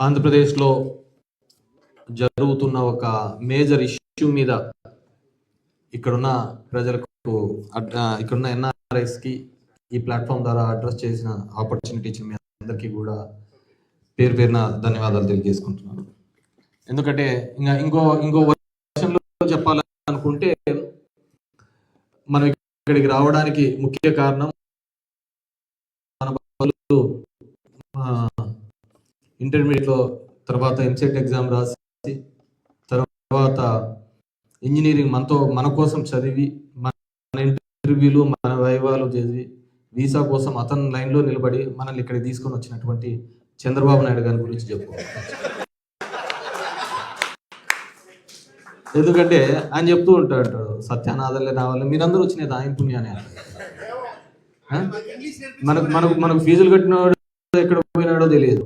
ఆంధ్రప్రదేశ్లో జరుగుతున్న ఒక మేజర్ ఇష్యూ మీద ఇక్కడున్న ప్రజలకు అడ్- ఇక్కడున్న ఎన్ఆర్ఐస్కి ఈ ప్లాట్ఫామ్ ద్వారా అడ్రస్ చేసిన ఆపర్చునిటీ ఇచ్చిన మీ అందరికీ కూడా పేరు పేరున ధన్యవాదాలు తెలియజేసుకుంటున్నాను. ఎందుకంటే ఇంకా ఇంకో ఇంకో వర్షంలో చెప్పాలనుకుంటే మనం ఇక్కడికి రావడానికి ముఖ్య కారణం మన ఇంటర్మీడియట్లో లో తర్వాత ఎంసెట్ ఎగ్జామ్ రాసి తర్వాత ఇంజనీరింగ్ మనతో మన కోసం చదివి మన ఇంటర్వ్యూలు మన వైవాలు చేసి వీసా కోసం అతని లైన్లో నిలబడి మనల్ని ఇక్కడ తీసుకొని వచ్చినటువంటి చంద్రబాబు నాయుడు గారి గురించి చెప్పు. ఎందుకంటే ఆయన చెప్తూ ఉంటాడు సత్యానాథల్లే నా వల్ల మీరందరూ వచ్చినది ఆయన పుణ్యాన్ని మనకు మనకు మనకు ఫీజులు కట్టినవాడు ఎక్కడ పోయినాడో తెలియదు.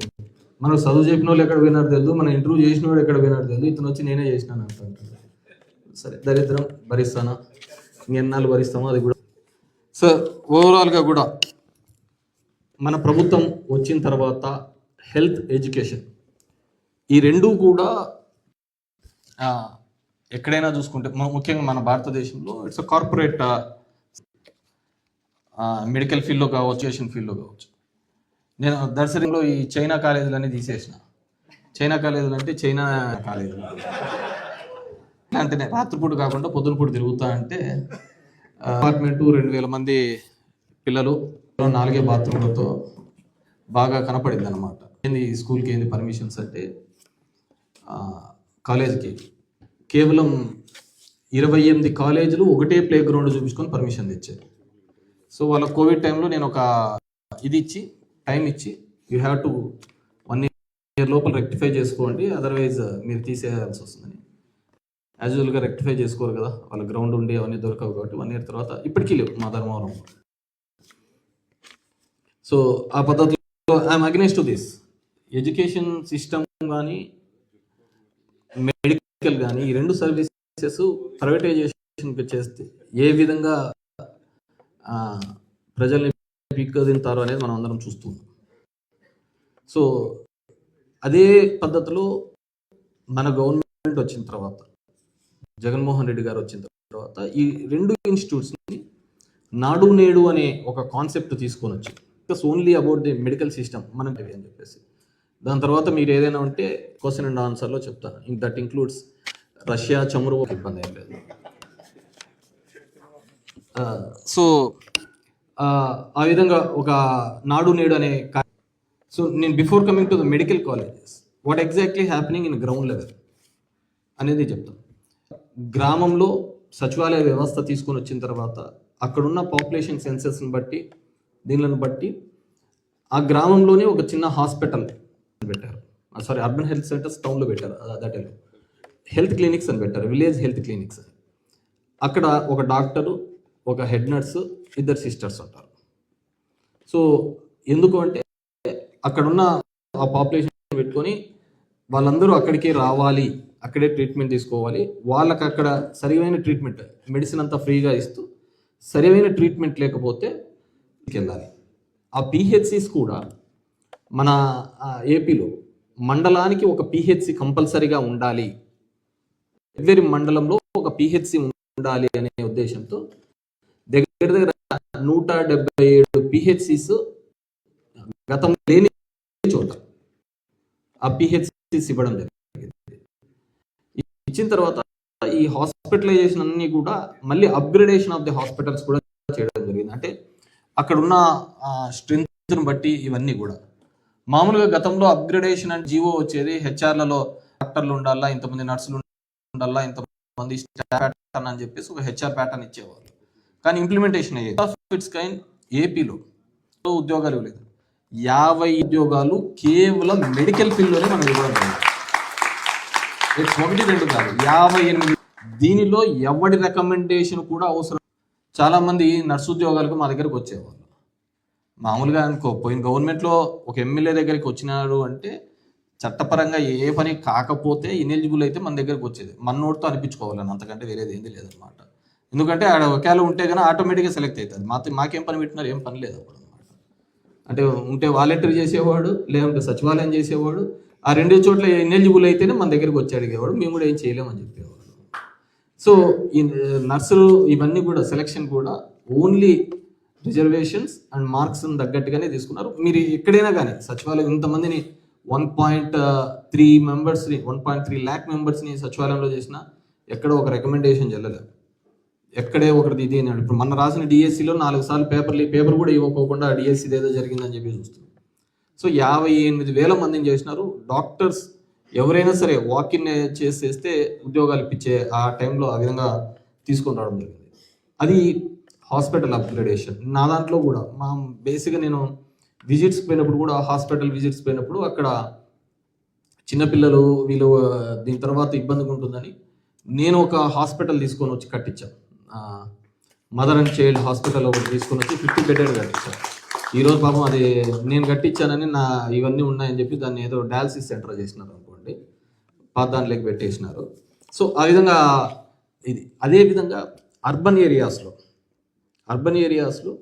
మనకు చదువు చెప్పిన వాళ్ళు ఎక్కడ పోయినారు తెలియదు మన ఇంటర్వ్యూ చేసిన వాడు ఎక్కడ పోయినారు తెలియదు ఇతను వచ్చి నేనే చేసినాను అంటాడు. సరే దరిద్రం భరిస్తానా? ఇంకెన్నాళ్ళు భరిస్తామో అది కూడా. సో ఓవరాల్గా కూడా మన ప్రభుత్వం వచ్చిన తర్వాత హెల్త్ ఎడ్యుకేషన్ ఈ రెండు కూడా ఎక్కడైనా చూసుకుంటే ముఖ్యంగా మన భారతదేశంలో ఇట్స్ కార్పొరేట్ మెడికల్ ఫీల్డ్లో కావచ్చు ఎడ్యుకేషన్ ఫీల్డ్లో కావచ్చు. నేను దర్శనంలో ఈ చైనా కాలేజీలన్నీ తీసేసిన. చైనా కాలేజీలు అంటే చైనా కాలేజీలు అంటే నేను రాత్రిపూట కాకుండా పొద్దునపూట తిరుగుతా అంటే అపార్ట్మెంట్ రెండు వేల మంది పిల్లలు నాలుగే బాత్రూమ్లతో బాగా కనపడింది అనమాట ఏంది స్కూల్కి ఏంది పర్మిషన్స్ అంటే కాలేజ్కి. కేవలం ఇరవై ఎనిమిది కాలేజీలు ఒకటే ప్లే గ్రౌండ్ చూపించుకొని పర్మిషన్ తెచ్చారు. సో వాళ్ళ కోవిడ్ టైంలో నేను ఒక ఇది ఇచ్చి టైం ఇచ్చి you have to one year లోపల రెక్టిఫై చేసుకోండి అదర్వైజ్ uh, మీరు తీసేయాల్సి వస్తుందని. యాజ్ యూజువల్గా రెక్టిఫై చేసుకోరు కదా వాళ్ళ గ్రౌండ్ ఉండి అవన్నీ దొరకవు కాబట్టి వన్ ఇయర్ తర్వాత ఇప్పటికీ లేవు మా ధర్మవరం సో ఆ పద్ధతిలో I'm against to this education system కానీ మెడికల్ కానీ ఈ రెండు సర్వీసెస్ ప్రైవేటైజేషన్కి చేస్తే ఏ విధంగా ప్రజల్ని ప్రజల్ని తింటారు అనేది మనం అందరం చూస్తున్నాం సో అదే పద్ధతిలో మన గవర్నమెంట్ వచ్చిన తర్వాత జగన్మోహన్ రెడ్డి గారు వచ్చిన తర్వాత ఈ రెండు ఇన్స్టిట్యూట్స్ని నాడు నేడు అనే ఒక కాన్సెప్ట్ తీసుకొని వచ్చి it's only about the medical system మనం అని చెప్పేసి. దాని తర్వాత మీరు ఏదైనా ఉంటే క్వశ్చన్ అండ్ ఆన్సర్లో చెప్తాను. దట్ ఇంక్లూడ్స్ రష్యా చమురు ఇబ్బంది ఏం లేదు. సో ఆ విధంగా ఒక నాడు నేడు అనే సో నేను before coming to the medical colleges what exactly happening in ground level అనేది చెప్తాను. గ్రామంలో సచివాలయ వ్యవస్థ తీసుకొని వచ్చిన తర్వాత అక్కడున్న పాపులేషన్ సెన్సెస్ని బట్టి దీనిలను బట్టి ఆ గ్రామంలోనే ఒక చిన్న హాస్పిటల్ పెట్టారు. సారీ అర్బన్ హెల్త్ సెంటర్స్ టౌన్లో పెట్టారు దట్ హెల్త్ క్లినిక్స్ అని పెట్టారు విలేజ్ హెల్త్ క్లినిక్స్ అక్కడ ఒక డాక్టరు ఒక హెడ్ నర్సు ఇద్దరు సిస్టర్స్ ఉంటారు సో ఎందుకు అంటే అక్కడున్న ఆ పాపులేషన్ పెట్టుకొని వాళ్ళందరూ అక్కడికే రావాలి అక్కడే ట్రీట్మెంట్ తీసుకోవాలి. వాళ్ళకి అక్కడ సరైన ట్రీట్మెంట్ మెడిసిన్ అంతా ఫ్రీగా ఇస్తూ సరైన ట్రీట్మెంట్ లేకపోతే వెళ్ళాలి ఆ పిహెచ్సిస్ కూడా మన ఏపీలో మండలానికి ఒక పిహెచ్సి కంపల్సరీగా ఉండాలి. ఎవరి మండలంలో ఒక పిహెచ్సి ఉండాలి అనే ఉద్దేశంతో దగ్గర దగ్గర నూట డెబ్బై ఏడు పిహెచ్సిస్ గతం లేని చోట ఆ పిహెచ్సిస్ ఇవ్వడం జరిగింది. ఇచ్చిన తర్వాత ఈ హాస్పిటలైజేషన్ అన్ని కూడా మళ్ళీ అప్గ్రేడేషన్ ఆఫ్ ది హాస్పిటల్స్ కూడా చేయడం జరిగింది. అంటే అక్కడ ఉన్న స్ట్రెంగ్త్ని బట్టి ఇవన్నీ కూడా. మామూలుగా గతంలో అప్గ్రేడేషన్ అండ్ జీవో వచ్చేది హెచ్ఆర్లలో డాక్టర్లు ఉండాలా ఇంతమంది నర్సులు ఉండాలా ఇంతమంది స్టాఫ్ ప్యాటర్న్ అని చెప్పేసి ఒక హెచ్ఆర్ ప్యాటర్న్ ఇచ్చేవారు కానీ ఇంప్లిమెంటేషన్ అయ్యేది. ఆఫ్ ఇట్స్ కైండ్ ఏపీలో ఉద్యోగాలు లేదు యాభై ఉద్యోగాలు కేవలం మెడికల్ ఫీల్డ్లోనే మనం ఇవ్వడం ఇట్స్ ఒకటి రెండు కాదు. యాభై ఎనిమిది. దీనిలో ఎవడి రికమెండేషన్ కూడా అవసరం. చాలా మంది నర్సు ఉద్యోగాలకు మా దగ్గరకు వచ్చేవాళ్ళు. మామూలుగా అనుకో పోయిన గవర్నమెంట్లో ఒక ఎమ్మెల్యే దగ్గరికి వచ్చినాడు అంటే చట్టపరంగా ఏ పని కాకపోతే ఇనెలిజిబుల్ అయితే మన దగ్గరకు వచ్చేది. మన నోటితో అనిపించుకోవాలని అంతకంటే వేరేది ఏంది లేదనమాట ఎందుకంటే ఆడ ఒకవేళ ఉంటే కానీ ఆటోమేటిక్గా సెలెక్ట్ అవుతుంది. మాతో మాకేం పని పెట్టినారు ఏం పని లేదు అప్పుడు అనమాట అంటే ఉంటే వాలంటీర్ చేసేవాడు లేదంటే సచివాలయం చేసేవాడు ఆ రెండు చోట్ల ఎనెలిజిబుల్ అయితేనే మన దగ్గరికి వచ్చి అడిగేవాడు మేము కూడా ఏం చేయలేమని చెప్పేవాడు. సో ఈ నర్సులు ఇవన్నీ కూడా సెలెక్షన్ కూడా ఓన్లీ రిజర్వేషన్స్ అండ్ మార్క్స్ తగ్గట్టుగానే తీసుకున్నారు. మీరు ఎక్కడైనా కానీ సచివాలయం ఇంతమందిని వన్ పాయింట్ త్రీ మెంబర్స్ని వన్ పాయింట్ త్రీ ల్యాక్ మెంబర్స్ని సచివాలయంలో చేసిన ఎక్కడ ఒక రికమెండేషన్ చెల్లలేదు ఎక్కడే ఒకటి ఇది అని ఇప్పుడు మన రాసిన డిఎస్సిలో నాలుగు సార్లు పేపర్లు పేపర్ కూడా ఇవ్వకోకుండా డిఎస్సి ఏదో జరిగిందని చెప్పి చూస్తున్నాం. సో యాభై ఎనిమిది వేల మందిని చేసినారు. డాక్టర్స్ ఎవరైనా సరే వాకిన్ చేసేస్తే ఉద్యోగాలు ఇప్పించే ఆ టైంలో ఆ విధంగా తీసుకొని రావడం జరిగింది. అది హాస్పిటల్ అప్గ్రేడేషన్. నా దాంట్లో కూడా మా బేసిక్గా నేను విజిట్స్ పోయినప్పుడు కూడా హాస్పిటల్ విజిట్స్ పోయినప్పుడు అక్కడ చిన్నపిల్లలు వీళ్ళు దీని తర్వాత ఇబ్బందిగా ఉంటుందని నేను ఒక హాస్పిటల్ తీసుకొని వచ్చి కట్టించాను. మదర్ అండ్ చైల్డ్ హాస్పిటల్ ఒకటి తీసుకొని వచ్చి ఫిఫ్టీ బెడెడ్ కట్టించాను ఈరోజు పాపం అది నేను కట్టించానని నా ఇవన్నీ ఉన్నాయని చెప్పి దాన్ని ఏదో డయాలసిస్ సెంటర్ చేసినారు అనుకోండి. పాత దాంట్లోకి పెట్టేసినారు. సో ఆ విధంగా ఇది అదే విధంగా అర్బన్ ఏరియాస్లో అర్బన్ ఏరియాస్లో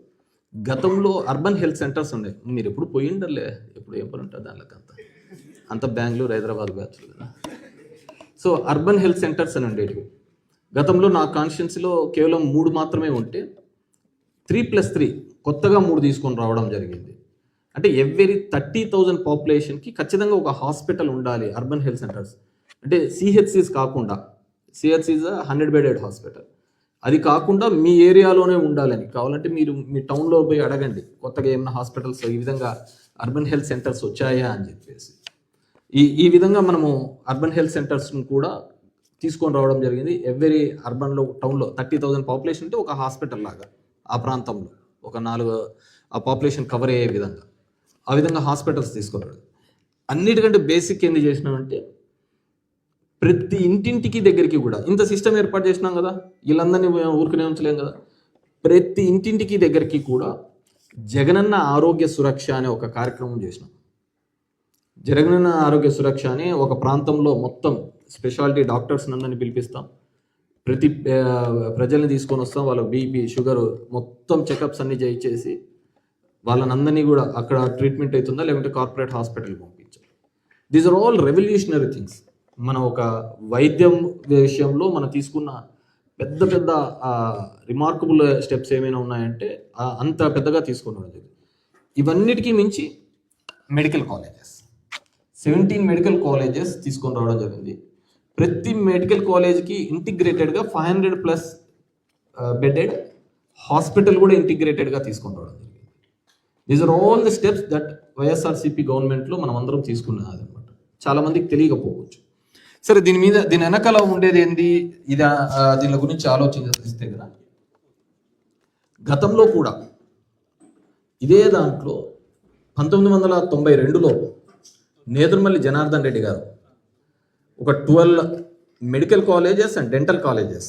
గతంలో అర్బన్ హెల్త్ సెంటర్స్ ఉండే మీరు ఎప్పుడు పోయిండర్లే ఎప్పుడు ఏం పని ఉంటుంది దానిలోకి అంత. అంత బెంగళూరు హైదరాబాద్ బ్యాచ్ కదా. సో అర్బన్ హెల్త్ సెంటర్స్ అని ఉండేటివి. గతంలో నా కాన్స్టిట్యున్సీలో కేవలం మూడు మాత్రమే ఉంటే త్రీ ప్లస్ త్రీ కొత్తగా మూడు తీసుకొని రావడం జరిగింది. అంటే ఎవ్రీ థర్టీ థౌజండ్ పాపులేషన్కి ఖచ్చితంగా ఒక హాస్పిటల్ ఉండాలి అర్బన్ హెల్త్ సెంటర్స్. అంటే సిహెచ్సిస్ కాకుండా సిహెచ్సిస్ హండ్రెడ్ బెడెడ్ హాస్పిటల్ అది కాకుండా మీ ఏరియాలోనే ఉండాలని కావాలంటే మీరు మీ టౌన్లో పోయి అడగండి కొత్తగా ఏమైనా హాస్పిటల్స్ ఈ విధంగా అర్బన్ హెల్త్ సెంటర్స్ వచ్చాయా అని చెప్పేసి. ఈ ఈ విధంగా మనము అర్బన్ హెల్త్ సెంటర్స్ను కూడా తీసుకొని రావడం జరిగింది. ఎవ్రీ అర్బన్లో టౌన్లో థర్టీ థౌజండ్ పాపులేషన్ ఉంటే ఒక హాస్పిటల్ లాగా ఆ ప్రాంతంలో ఒక నాలుగు ఆ పాపులేషన్ కవర్ అయ్యే విధంగా ఆ విధంగా హాస్పిటల్స్ తీసుకున్నాడు. అన్నిటికంటే బేసిక్ ఏంది చేసినామంటే ప్రతి ఇంటింటికి దగ్గరికి కూడా ఇంత సిస్టమ్ ఏర్పాటు చేసినాం కదా వీళ్ళందరినీ ఊరికనే ఉంచలేం కదా. ప్రతి ఇంటింటికి దగ్గరికి కూడా జగనన్న ఆరోగ్య సురక్ష అనే ఒక కార్యక్రమం చేసినాం. జగనన్న ఆరోగ్య సురక్ష అని ఒక ప్రాంతంలో మొత్తం స్పెషాలిటీ డాక్టర్స్ నందని పిలిపిస్తాం. ప్రతి ప్రజల్ని తీసుకొని వస్తాం. వాళ్ళ బీపీ షుగర్ మొత్తం చెకప్స్ అన్ని చేయించేసి వాళ్ళనందరినీ కూడా అక్కడ ట్రీట్మెంట్ అవుతుందా? లేకుంటే కార్పొరేట్ హాస్పిటల్కి పంపించాలి. These are all revolutionary things మన ఒక వైద్యం విషయంలో మనం తీసుకున్న పెద్ద పెద్ద రిమార్కబుల్ స్టెప్స్ ఏమైనా ఉన్నాయంటే అంత పెద్దగా తీసుకున్నాడు ఇది. ఇవన్నిటికీ మించి medical colleges seventeen medical colleges తీసుకొని రావడం జరిగింది. ప్రతి మెడికల్ కాలేజ్కి ఇంటిగ్రేటెడ్గా five hundred plus bedded hospital కూడా ఇంటిగ్రేటెడ్గా తీసుకొని జరిగింది. These are all the steps that YSRCP గవర్నమెంట్లో మనం అందరం తీసుకున్నది అనమాట చాలా మందికి తెలియకపోవచ్చు. సరే దీని మీద దీని వెనకాల ఉండేది ఏంది? ఇది దీని గురించి ఆలోచించిస్తే కదా. గతంలో కూడా ఇదే దాంట్లో పంతొమ్మిది వందల తొంభై రెండులో నేదురుమల్లి జనార్దన్ రెడ్డి గారు ఒక twelve medical colleges and dental colleges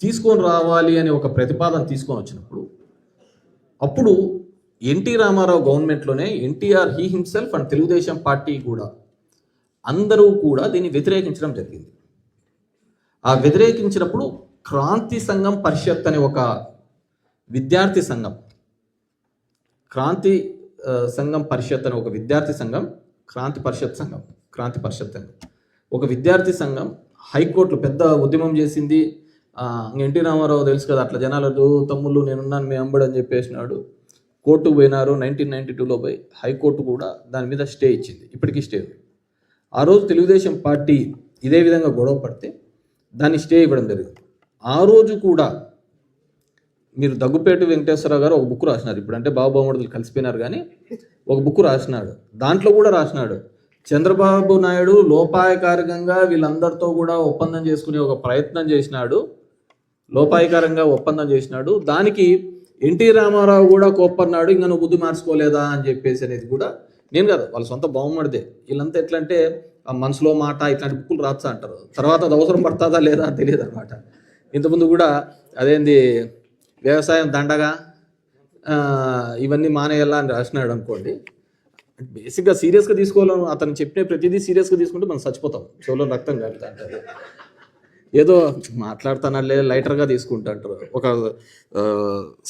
తీసుకొని రావాలి అనే ఒక ప్రతిపాదన తీసుకొని వచ్చినప్పుడు అప్పుడు NT Ramarao గవర్నమెంట్లోనే NTR he himself and Telugu Desam party కూడా అందరూ కూడా దీన్ని వ్యతిరేకించడం జరిగింది. ఆ వ్యతిరేకించినప్పుడు క్రాంతి సంఘం పరిషత్ అనే ఒక విద్యార్థి సంఘం క్రాంతి సంఘం పరిషత్ అనే ఒక విద్యార్థి సంఘం క్రాంతి పరిషత్ సంఘం క్రాంతి పరిషత్ సంఘం. ఒక విద్యార్థి సంఘం హైకోర్టులో పెద్ద ఉద్యమం చేసింది. ఎన్టీ రామారావు తెలుసు కదా అట్లా జనాలు తమ్ముళ్ళు నేనున్నాను మీ అంబడు అని చెప్పేసినాడు. కోర్టుకు పోయినారు నైన్టీన్ నైన్టీ టూలో పోయి హైకోర్టు కూడా దాని మీద స్టే ఇచ్చింది. ఇప్పటికీ స్టే ఉంది. ఆ రోజు తెలుగుదేశం పార్టీ ఇదే విధంగా గొడవ పడితే దాన్ని స్టే ఇవ్వడం జరిగింది. ఆ రోజు కూడా మీరు దగ్గుపేట వెంకటేశ్వరరావు గారు ఒక బుక్ రాసినారు. ఇప్పుడు అంటే బాబు బొమ్మడులు కలిసిపోయినారు కానీ ఒక బుక్ రాసినాడు. దాంట్లో కూడా రాసినాడు. చంద్రబాబు నాయుడు లోపాయకారకంగా వీళ్ళందరితో కూడా ఒప్పందం చేసుకునే ఒక ప్రయత్నం చేసినాడు. లోపాయకారంగా ఒప్పందం చేసినాడు. దానికి ఎన్టీ రామారావు కూడా కోప్పన్నాడు ఇంకా నువ్వు బుద్ధి మార్చుకోలేదా అని చెప్పేసి అనేది కూడా నేను కాదు వాళ్ళ సొంత బాగుమడిదే వీళ్ళంతా ఎట్లా అంటే ఆ మనసులో మాట ఇట్లాంటి బుక్కులు రాస్తా అంటారు. తర్వాత అది అవసరం పడుతుందా లేదా అని తెలియదు అనమాట ఇంతకుముందు కూడా అదేంది వ్యవసాయం దండగా ఇవన్నీ మానేయాలా అని రాసినాడు అనుకోండి. బేసిక్గా సీరియస్గా తీసుకోవాలని అతను చెప్పిన ప్రతిదీ సీరియస్గా తీసుకుంటే మనం చచ్చిపోతాం. చెవులో రక్తం కాలుతా అంటారు. ఏదో మాట్లాడుతానలే లైటర్గా తీసుకుంటా అంటారు. ఒక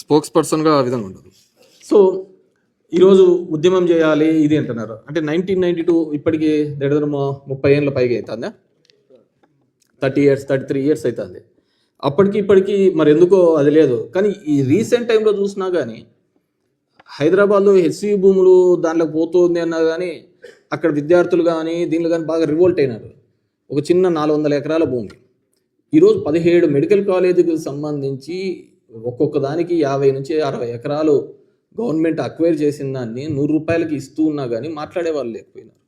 స్పోక్స్ పర్సన్గా ఆ విధంగా ఉండదు సో ఈరోజు ఉద్యమం చేయాలి ఇది అంటున్నారు. అంటే నైన్టీన్ నైన్టీ టూ ఇప్పటికి దగ్గర ముప్పై ఏళ్ళ పైగా అవుతుందా thirty years thirty three years అవుతుంది అప్పటికి ఇప్పటికి మరి ఎందుకో అది లేదు. కానీ ఈ రీసెంట్ టైంలో చూసినా కానీ హైదరాబాద్లో హెచ్సి భూములు దాంట్లో పోతుంది అన్నా కానీ అక్కడ విద్యార్థులు కానీ దీనిలో కానీ బాగా రివోల్ట్ అయినారు. ఒక చిన్న నాలుగు వందల ఎకరాల భూమి. ఈరోజు పదిహేడు మెడికల్ కాలేజీకి సంబంధించి ఒక్కొక్క దానికి యాభై నుంచి అరవై ఎకరాలు గవర్నమెంట్ అక్వైర్ చేసిన దాన్ని నూరు రూపాయలకి ఇస్తూ ఉన్నా కానీ మాట్లాడే వాళ్ళు లేకపోయినారు.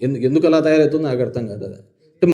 ఎందుకు ఎందుకు అలా తయారవుతుందో నాకు అర్థం కాదు అది.